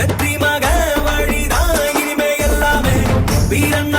வெற்றி மக வழிதான் இனிமே எல்லாமே. வீரன்